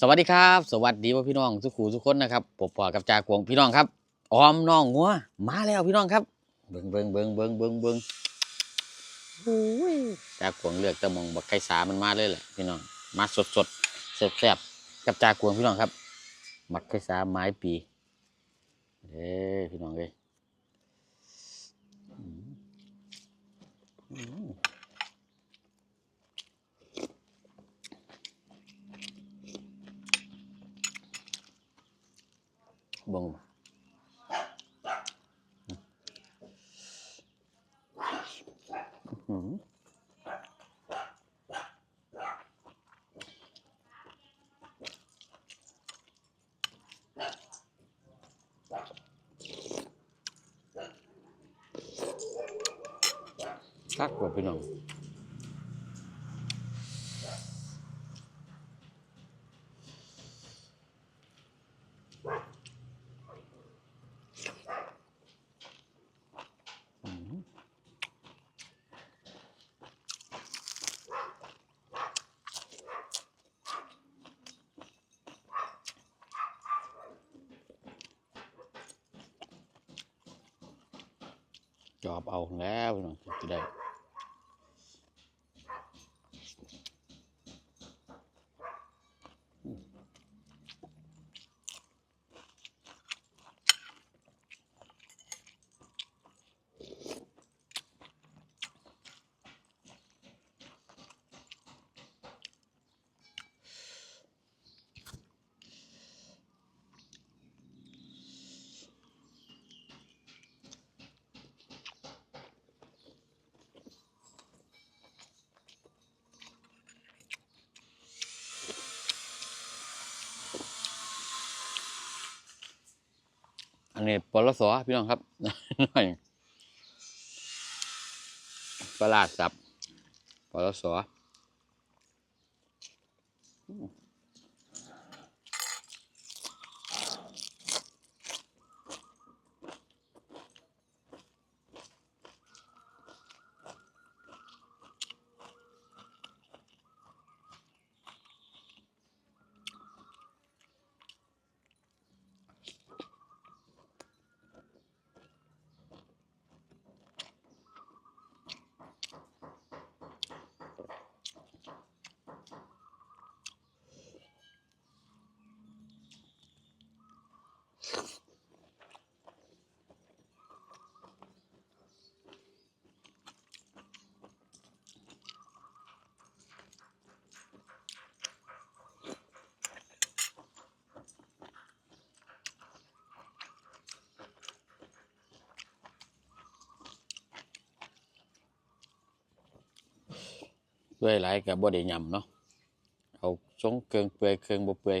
สวัสดีครับ สวัสดีพ่อพี่น้องทุกคู่ทุกคนนะครับปบปอกับจากวงพี่น้องครับออมน้องงัวมาแล้วพี่น้องครับ เบิงเบิงเบิงเบิงเบิงเบิงโอ้ยจากวงเลือกตะมองบักไก่สามันมาเลยแหละพี่น้องมาสดสดแซ่บแซ่บกับจากวงพี่น้องครับมักไก่สาไม้ปีเด้พี่น้องเลย อืมอืมเบิ่งมาอื้อหือคักกว่าพี่น้อง จอบเอาแล้วจะได้ อั นี้ปลสอพี่น้องครับน้อยปลาร้าสับปลสอม เปื่อยหลายกับบ่ได้ยำเนาะเอาสงเคืองเปื่อยเครื่องบ่เปื่อย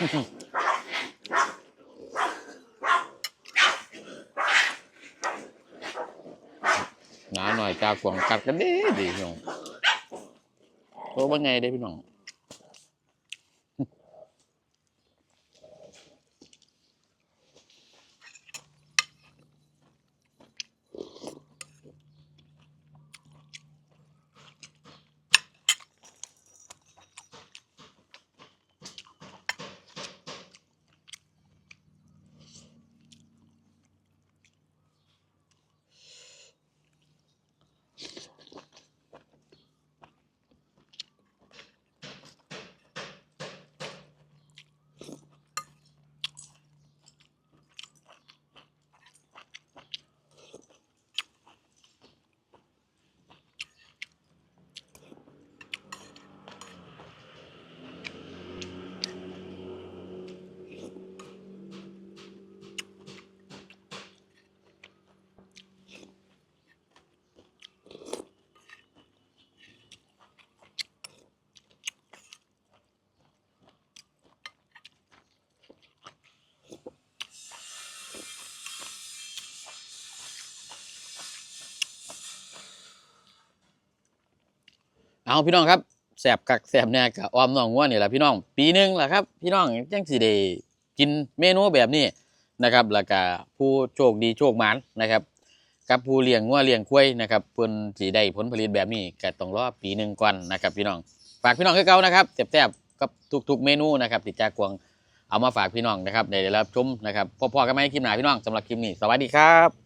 หนาหน่อยจากวงกัดกันดีดีพี่น้องโตว่าไงได้พี่น้อง เอาพี่น้องครับแสบกักแสบแน่กับออมน้องงัวนี่แหละพี่น้อง ปีหนึ่งแหละครับ พี่น้องจังสิได้กินเมนูแบบนี้นะครับ แล้วก็ผู้โชคดีโชคหมานนะครับกับผู้เลี้ยงงัวเลี้ยงควายนะครับเพิ่นสิได้ผลผลิตแบบนี้ก็ต้องรอปีหนึ่งก่อนนะครับพี่น้องฝากพี่น้องคือเก่านะครับแซ่บๆกับทุกๆเมนูนะครับติดจากวงเอามาฝากพี่น้องนะครับได้รับชมนะครับพอๆกันไหมคลิปหน้าพี่น้องสำหรับคลิปนี้สวัสดีครับ